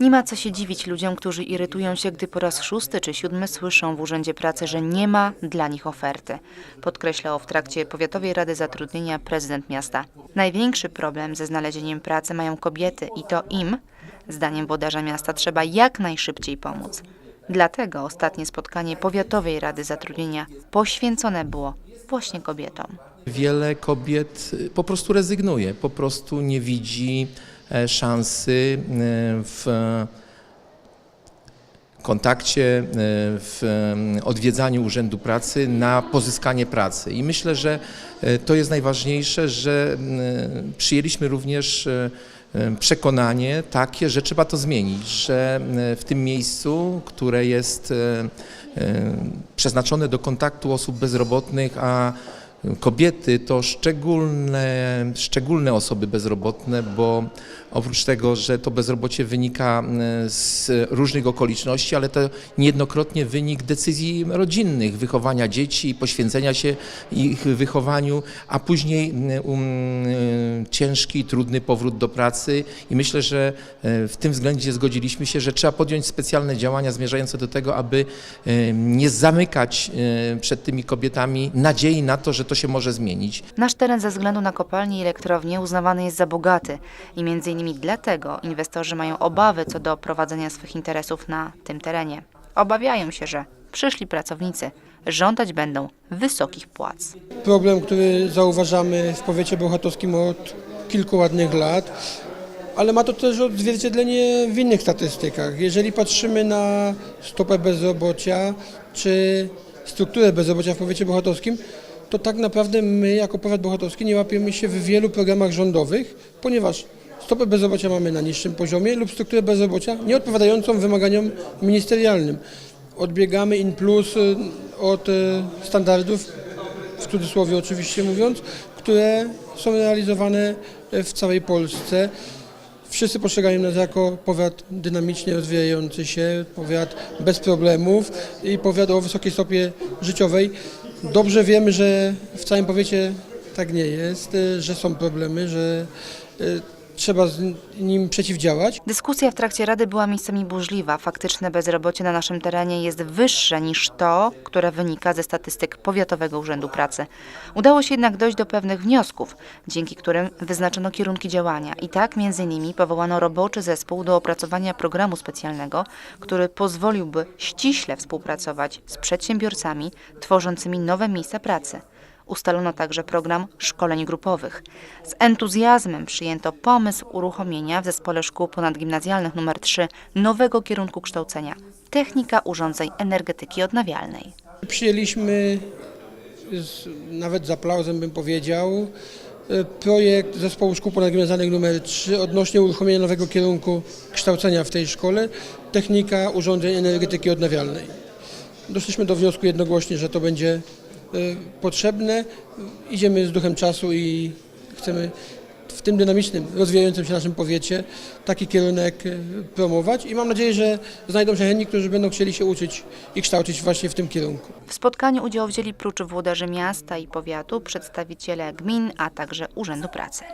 Nie ma co się dziwić ludziom, którzy irytują się, gdy po raz szósty czy siódmy słyszą w Urzędzie Pracy, że nie ma dla nich oferty. Podkreślał w trakcie Powiatowej Rady Zatrudnienia prezydent miasta. Największy problem ze znalezieniem pracy mają kobiety i to im, zdaniem włodarza miasta, trzeba jak najszybciej pomóc. Dlatego ostatnie spotkanie Powiatowej Rady Zatrudnienia poświęcone było właśnie kobietom. Wiele kobiet y, po prostu rezygnuje, po prostu nie widzi e, szansy e, w kontakcie, e, w e, odwiedzaniu Urzędu Pracy na pozyskanie pracy. I myślę, że to jest najważniejsze, że m, przyjęliśmy również przekonanie takie, że trzeba to zmienić, że w tym miejscu, które jest przeznaczone do kontaktu osób bezrobotnych, a Kobiety to szczególne, szczególne osoby bezrobotne, bo oprócz tego, że to bezrobocie wynika e, z różnych okoliczności, ale to niejednokrotnie wynik decyzji rodzinnych, wychowania dzieci, poświęcenia się ich wychowaniu, a później um, e, ciężki, trudny powrót do pracy. I myślę, że e, w tym względzie zgodziliśmy się, że trzeba podjąć specjalne działania zmierzające do tego, aby nie zamykać przed tymi kobietami nadziei na to, że to się może zmienić. Nasz teren ze względu na kopalnie i elektrownie uznawany jest za bogaty i między innymi dlatego inwestorzy mają obawy co do prowadzenia swych interesów na tym terenie. Obawiają się, że przyszli pracownicy żądać będą wysokich płac. problem, który zauważamy w powiecie bełchatowskim od kilku ładnych lat, ale ma to też odzwierciedlenie w innych statystykach. Jeżeli patrzymy na stopę bezrobocia czy strukturę bezrobocia w powiecie bełchatowskim, to tak naprawdę my jako powiat bełchatowski nie łapiemy się w wielu programach rządowych, ponieważ stopę bezrobocia mamy na niższym poziomie lub strukturę bezrobocia nieodpowiadającą wymaganiom ministerialnym. Odbiegamy in plus y, od y, standardów w cudzysłowie oczywiście mówiąc, które są realizowane w całej Polsce. Wszyscy postrzegają nas jako powiat dynamicznie rozwijający się, powiat bez problemów i powiat o wysokiej stopie życiowej. Dobrze wiemy, że w całym powiecie tak nie jest, y, że są problemy, że y, trzeba z nim przeciwdziałać. Dyskusja w trakcie Rady była miejscami burzliwa. Faktyczne bezrobocie na naszym terenie jest wyższe niż to, które wynika ze statystyk Powiatowego Urzędu Pracy. Udało się jednak dojść do pewnych wniosków, dzięki którym wyznaczono kierunki działania. I tak między innymi powołano roboczy zespół do opracowania programu specjalnego, który pozwoliłby ściśle współpracować z przedsiębiorcami tworzącymi nowe miejsca pracy. Ustalono także program szkoleń grupowych. Z entuzjazmem przyjęto pomysł uruchomienia w Zespole Szkół Ponadgimnazjalnych nr 3 nowego kierunku kształcenia Technika urządzeń energetyki odnawialnej. Przyjęliśmy, z, nawet z aplauzem bym powiedział, e, projekt Zespołu Szkół Ponadgimnazjalnych nr 3 odnośnie uruchomienia nowego kierunku kształcenia w tej szkole Technika urządzeń energetyki odnawialnej. Doszliśmy do wniosku jednogłośnie, że to będzie potrzebne. Idziemy z duchem czasu i chcemy w tym dynamicznym, rozwijającym się naszym powiecie taki kierunek e, promować i mam nadzieję, że znajdą się chętni, którzy będą chcieli się uczyć i kształcić właśnie w tym kierunku. W spotkaniu udział wzięli prócz włodarzy miasta i powiatu, przedstawiciele gmin, a także Urzędu Pracy.